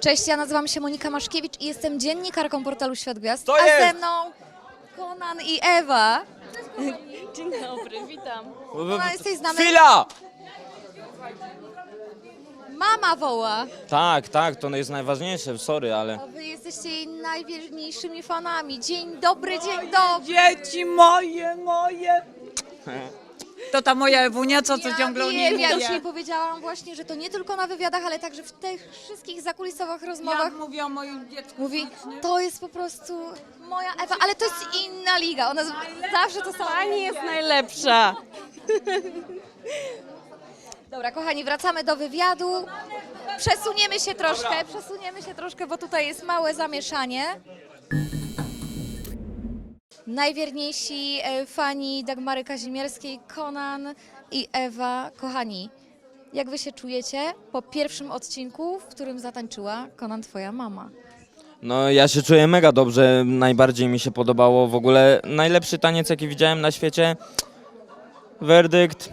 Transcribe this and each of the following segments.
Cześć, ja nazywam się Monika Maszkiewicz i jestem dziennikarką portalu Świat Gwiazd. To a jest! ze mną Konan i Ewa. Dzień dobry, witam. Konan, jesteś z nami? Chwila! Mama woła. Tak, tak, to jest najważniejsze, sorry, ale... A wy jesteście jej najwierniejszymi fanami. Dzień dobry, dzień dobry. Dzieci moje, moje. To ta moja Ewunia, co, co ja ciągle o niej wiem, ja już jej powiedziałam właśnie, że to nie tylko na wywiadach, ale także w tych wszystkich zakulisowych rozmowach. mówię o moim dziecku. Mówi, to jest po prostu moja Ewa, ale to jest inna liga. Ona z- zawsze to samo. Pani jest najlepsza. Dobra, kochani, wracamy do wywiadu. Przesuniemy się troszkę, przesuniemy się troszkę, bo tutaj jest małe zamieszanie. Najwierniejsi e, fani Dagmary Kazimierskiej, Konan i Ewa. Kochani, jak wy się czujecie po pierwszym odcinku, w którym zatańczyła Konan, twoja mama? No ja się czuję mega dobrze, najbardziej mi się podobało w ogóle. Najlepszy taniec jaki widziałem na świecie. Werdykt.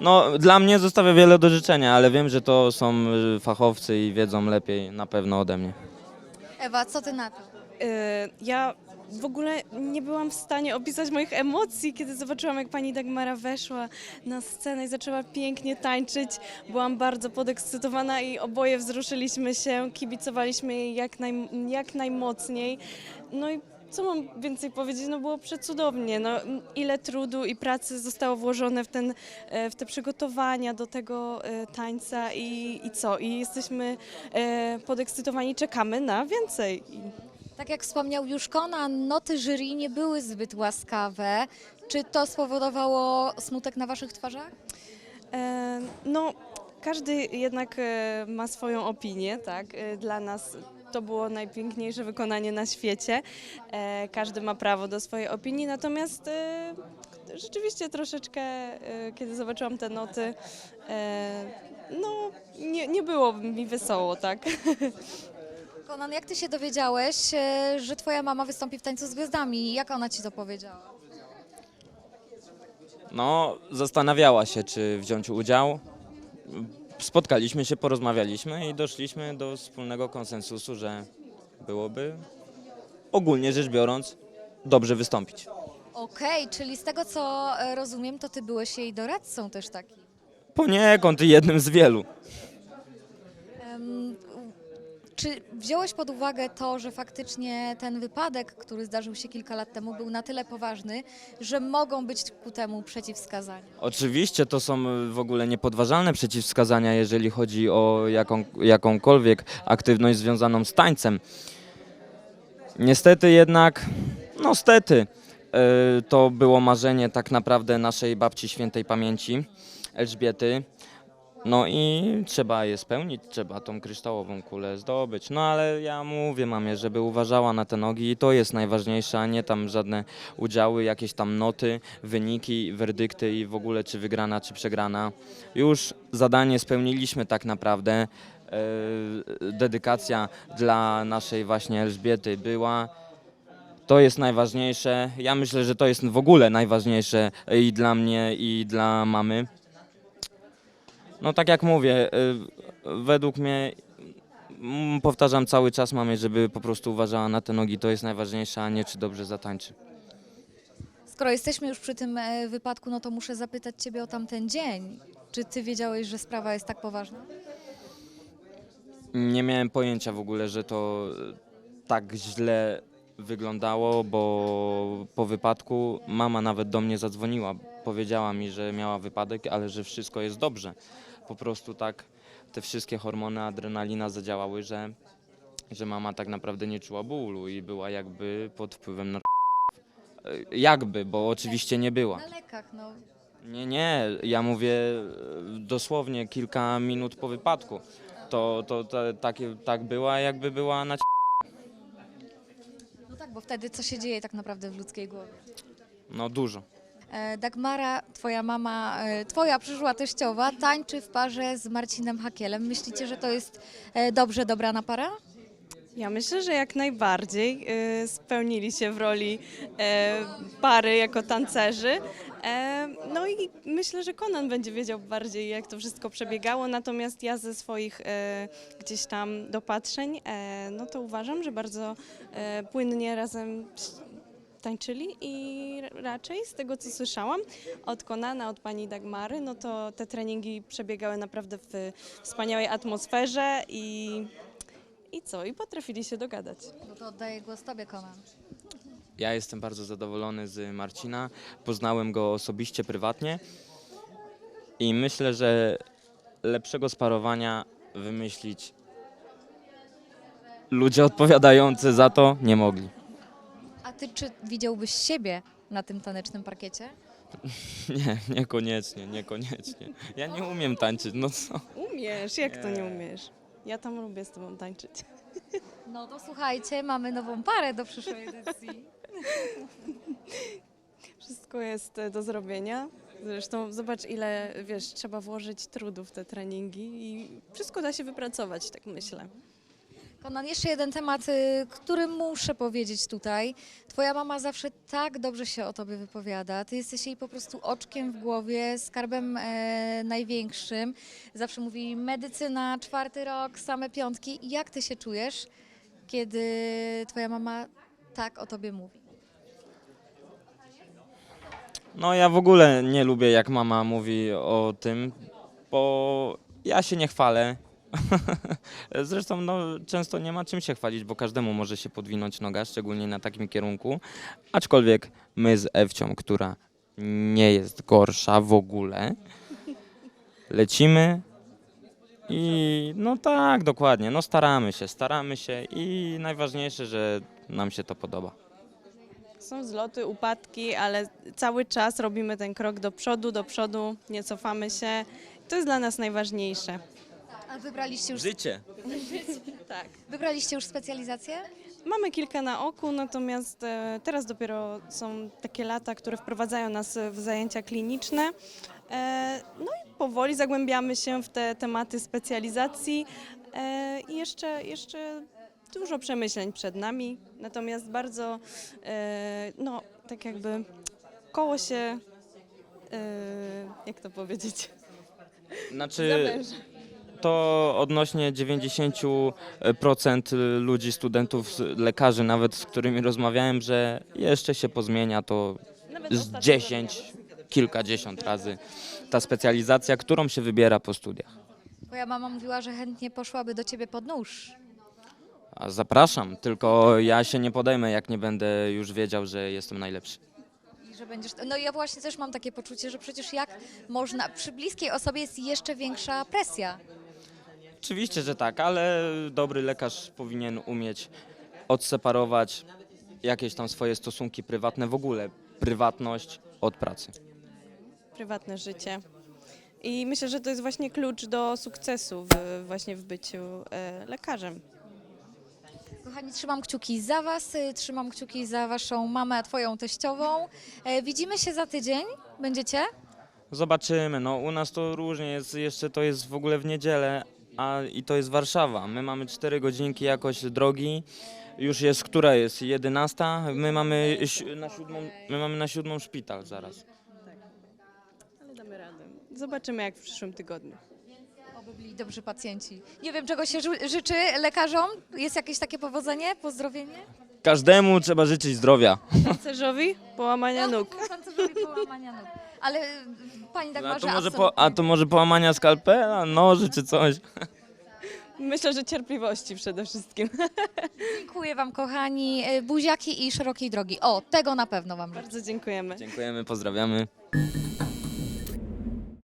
No dla mnie zostawia wiele do życzenia, ale wiem, że to są y, fachowcy i wiedzą lepiej na pewno ode mnie. Ewa, co ty na to? Y, Ja w ogóle nie byłam w stanie opisać moich emocji, kiedy zobaczyłam, jak pani Dagmara weszła na scenę i zaczęła pięknie tańczyć. Byłam bardzo podekscytowana i oboje wzruszyliśmy się, kibicowaliśmy jej jak, naj, jak najmocniej. No i co mam więcej powiedzieć? No było przecudownie. No, ile trudu i pracy zostało włożone w, ten, e, w te przygotowania do tego e, tańca i, i co? I jesteśmy e, podekscytowani, czekamy na więcej. Tak jak wspomniał już Konan, noty jury nie były zbyt łaskawe. Czy to spowodowało smutek na waszych twarzach? E, No, każdy jednak e, ma swoją opinię, tak? E, Dla nas to było najpiękniejsze wykonanie na świecie. E, Każdy ma prawo do swojej opinii, natomiast e, rzeczywiście troszeczkę, e, kiedy zobaczyłam te noty, e, no, nie, nie było mi wesoło, tak? Konan, jak ty się dowiedziałeś, e, że twoja mama wystąpi w Tańcu z Gwiazdami? Jak ona ci to powiedziała? No, zastanawiała się, czy wziąć udział. Spotkaliśmy się, porozmawialiśmy i doszliśmy do wspólnego konsensusu, że byłoby ogólnie rzecz biorąc dobrze wystąpić. Okej, czyli z tego co e, rozumiem, to ty byłeś jej doradcą też taki. Poniekąd jednym z wielu. Em, Czy wziąłeś pod uwagę to, że faktycznie ten wypadek, który zdarzył się kilka lat temu, był na tyle poważny, że mogą być ku temu przeciwwskazania? Oczywiście to są w ogóle niepodważalne przeciwwskazania, jeżeli chodzi o jaką, jakąkolwiek aktywność związaną z tańcem. Niestety jednak, no stety, y, to było marzenie tak naprawdę naszej babci świętej pamięci, Elżbiety. No i trzeba je spełnić, trzeba tą kryształową kulę zdobyć. No ale ja mówię mamie, żeby uważała na te nogi i to jest najważniejsze, a nie tam żadne udziały, jakieś tam noty, wyniki, werdykty i w ogóle czy wygrana, czy przegrana. Już zadanie spełniliśmy tak naprawdę. E, Dedykacja dla naszej właśnie Elżbiety była. To jest najważniejsze. Ja myślę, że to jest w ogóle najważniejsze i dla mnie, i dla mamy. No tak jak mówię, y, według mnie mm, powtarzam cały czas mamie, żeby po prostu uważała na te nogi, to jest najważniejsze, a nie czy dobrze zatańczy. Skoro jesteśmy już przy tym e, wypadku, no to muszę zapytać ciebie o tamten dzień. Czy ty wiedziałeś, że sprawa jest tak poważna? Nie miałem pojęcia w ogóle, że to y, tak źle wyglądało, bo po wypadku mama nawet do mnie zadzwoniła. Powiedziała mi, że miała wypadek, ale że wszystko jest dobrze. Po prostu tak te wszystkie hormony, adrenalina zadziałały, że, że mama tak naprawdę nie czuła bólu i była jakby pod wpływem na Jakby, bo oczywiście nie była. Na lekach, no. Nie, nie, ja mówię e, dosłownie kilka minut po wypadku. To, to, to takie, tak była, jakby była na No tak, bo wtedy co się dzieje tak naprawdę w ludzkiej głowie? No dużo. E, Dagmara, twoja mama, e, twoja przyszła teściowa, tańczy w parze z Marcinem Hakielem. Myślicie, że to jest e, dobrze dobrana para? Ja myślę, że jak najbardziej spełnili się w roli pary jako tancerzy. No i myślę, że Conan będzie wiedział bardziej, jak to wszystko przebiegało. Natomiast ja ze swoich gdzieś tam dopatrzeń, no to uważam, że bardzo płynnie razem tańczyli i raczej z tego, co słyszałam od Konana, od pani Dagmary, no to te treningi przebiegały naprawdę w wspaniałej atmosferze i, i co? I potrafili się dogadać. No to oddaję głos Tobie, Konan. Ja jestem bardzo zadowolony z Marcina. Poznałem go osobiście, prywatnie i myślę, że lepszego sparowania wymyślić ludzie odpowiadający za to nie mogli. Ty czy widziałbyś siebie na tym tanecznym parkiecie? Nie, niekoniecznie, niekoniecznie. Ja nie umiem tańczyć, no co? Umiesz, jak to nie umiesz? Ja tam lubię z tobą tańczyć. No to słuchajcie, mamy nową parę do przyszłej edycji. Wszystko jest e, do zrobienia. Zresztą zobacz, ile wiesz, trzeba włożyć trudu w te treningi i wszystko da się wypracować, tak myślę. Konan, jeszcze jeden temat, y, który muszę powiedzieć tutaj. Twoja mama zawsze tak dobrze się o tobie wypowiada. Ty jesteś jej po prostu oczkiem w głowie, skarbem e, największym. Zawsze mówi medycyna, czwarty rok, same piątki. Jak ty się czujesz, kiedy twoja mama tak o tobie mówi? No ja w ogóle nie lubię jak mama mówi o tym, bo ja się nie chwalę. Zresztą no, często nie ma czym się chwalić, bo każdemu może się podwinąć noga, szczególnie na takim kierunku. Aczkolwiek my z Ewcią, która nie jest gorsza w ogóle, lecimy i no tak, dokładnie, no staramy się, staramy się i najważniejsze, że nam się to podoba. Są zloty, upadki, ale cały czas robimy ten krok do przodu, do przodu, nie cofamy się. To jest dla nas najważniejsze. A wybraliście już, Życie. Tak. wybraliście już specjalizację? Mamy kilka na oku, natomiast e, teraz dopiero są takie lata, które wprowadzają nas w zajęcia kliniczne. E, No i powoli zagłębiamy się w te tematy specjalizacji e, i jeszcze, jeszcze dużo przemyśleń przed nami, natomiast bardzo, e, no tak jakby koło się, e, jak to powiedzieć, Znaczy, zawęża. To odnośnie 90% ludzi, studentów, lekarzy nawet, z którymi rozmawiałem, że jeszcze się pozmienia to z ostatnio 10, kilkadziesiąt razy ta specjalizacja, którą się wybiera po studiach. Twoja mama mówiła, że chętnie poszłaby do ciebie pod nóż. A zapraszam, tylko ja się nie podejmę, jak nie będę już wiedział, że jestem najlepszy. I że będziesz. No ja właśnie też mam takie poczucie, że przecież jak można. Przy bliskiej osobie jest jeszcze większa presja. Oczywiście, że tak, ale dobry lekarz powinien umieć odseparować jakieś tam swoje stosunki prywatne, w ogóle prywatność od pracy. prywatne życie. I myślę, że to jest właśnie klucz do sukcesu w, właśnie w byciu e, lekarzem. Kochani, trzymam kciuki za Was, y, trzymam kciuki za Waszą mamę, Twoją teściową. E, widzimy się za tydzień. Będziecie? Zobaczymy, no u nas to różnie jest, jeszcze to jest w ogóle w niedzielę, a i to jest Warszawa. My mamy 4 godzinki jakoś drogi, już jest, która jest, 11, my mamy si- na siódmą, my mamy na siódmą szpital zaraz. Ale damy radę. Zobaczymy jak w przyszłym tygodniu. Oby byli dobrzy pacjenci. Nie wiem, czego się ży- życzy lekarzom. Jest jakieś takie powodzenie, pozdrowienie? Każdemu trzeba życzyć zdrowia. Tancerzowi połamania nóg. Tancerzowi połamania nóg. Ale pani A Dagmarze, to, może po, a to może połamania skalpela, noży czy coś. Myślę, że cierpliwości przede wszystkim. Dziękuję Wam, kochani. Y, Buziaki i szerokiej drogi. O, tego na pewno Wam życzę. Bardzo dziękujemy. Dziękujemy, pozdrawiamy.